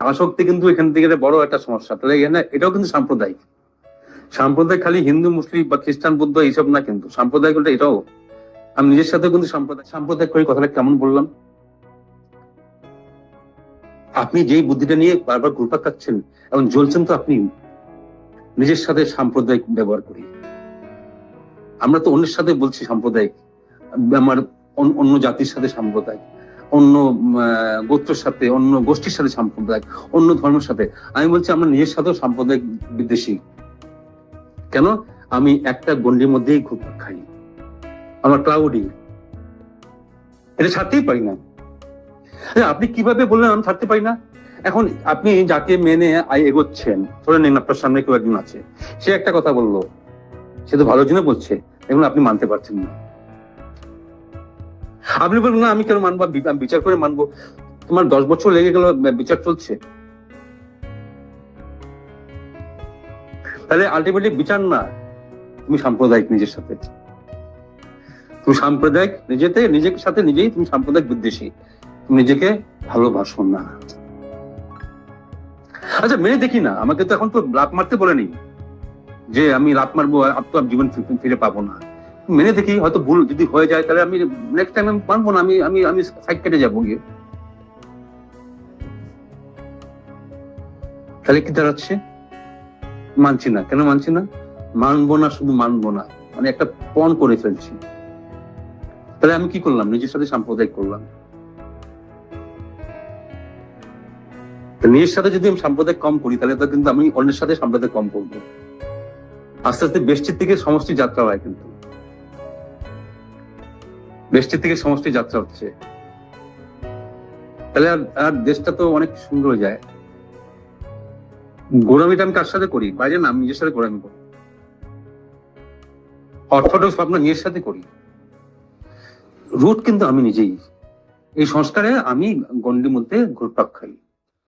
আসক্তি কিন্তু এখান থেকে বড় একটা সমস্যা। তাহলে এখানে এটাও কিন্তু সাম্প্রদায়িক। সাম্প্রদায়িক খালি হিন্দু, মুসলিম বা খ্রিস্টান, বুদ্ধ এইসব না কিন্তু। সাম্প্রদায়িক এটাও। আমি নিজের সাথে কিন্তু সাম্প্রদায়িক সাম্প্রদায়িক করে কথাটা কেমন বললাম? আপনি যেই বুদ্ধিটা নিয়ে বারবার ঘুরপাক খাচ্ছেন এবং জ্বলছেন তো আপনি নিজের সাথে সাম্প্রদায়িক ব্যবহার করি। আমরা তো অন্যের সাথে বলছি সাম্প্রদায়িক। আমার অন্য জাতির সাথে সাম্প্রদায়িক। অন্য গোত্রের সাথে অন্য গোষ্ঠীর সাথে সাম্প্রদায়িক অন্য ধর্মের সাথে। আমি বলছি আমরা নিজের সাথেও সাম্প্রদায়িক বিদ্বেষী। কেন? আমি একটা গন্ডির মধ্যেই খুব খাই। আমার ক্লাউডি এটা ছাড়তেই পারি না। আচ্ছা, আপনি কীভাবে বললেন আমি ছাড়তে পারি না? এখন আপনি যাকে মেনে এগোচ্ছেন ধরে নিন আপনার সামনে কেউ একজন আছে সে একটা কথা বলল। সে তো ভালোর জন্য বলছে। এগুলো আপনি মানতে পারছেন না। আপনি বলবেন, না, আমি কেন মানবো? বিচার করে মানবো? তোমার দশ বছর লেগে গেল বিচার চলছে। তাহলে আলটিমেটলি বিচার না, তুমি সাম্প্রদায়িক নিজের সাথে। তুমি সাম্প্রদায়িক নিজেতে, নিজের সাথে নিজেই তুমি সাম্প্রদায়িক বিদ্বেষী। তুমি নিজেকে ভালোবাসো না। আচ্ছা মেনে দেখি না, আমাকে তো এখন তো লাভ মারতে বলেনি যে আমি লাভ মারবো, আর তো জীবন ফিরে পাবো না। মেনে দেখি, হয়তো ভুল যদি হয়ে যায়, তাহলে আমি নেক্সট টাইম আমি মানবো না, আমি আমি আমি সাইড কেটে যাব গিয়ে। তাহলে কি দাঁড়াচ্ছে? মানছি না। কেন মানছি না? মানবো না, শুধু মানবো না। মানে একটা পণ করে ফেলছি। তাহলে আমি কি করলাম? নিজের সাথে সাম্প্রদায়িক করলাম। নিজের সাথে যদি আমি সাম্প্রদায়িক কম করি, তাহলে তো কিন্তু আমি অন্যের সাথে সাম্প্রদায়িক কম করব। আস্তে আস্তে বেষ্টির থেকে সমষ্টি যাত্রা হয় কিন্তু। বেষ্টির থেকে সমষ্টি যাত্রা হচ্ছে। তাহলে আর দেশটা তো অনেক সুন্দর হয়ে যায়। গোড়ামিটা আমি কার সাথে করি? বাইরে না আমি নিজের সাথে গোড়ামি করি। অর্থোডক্স ভাবনা নিজের সাথে করি। রুট কিন্তু আমি নিজেই। এই সংস্কারে আমি গন্ডির মধ্যে ঘুরপাক খাই।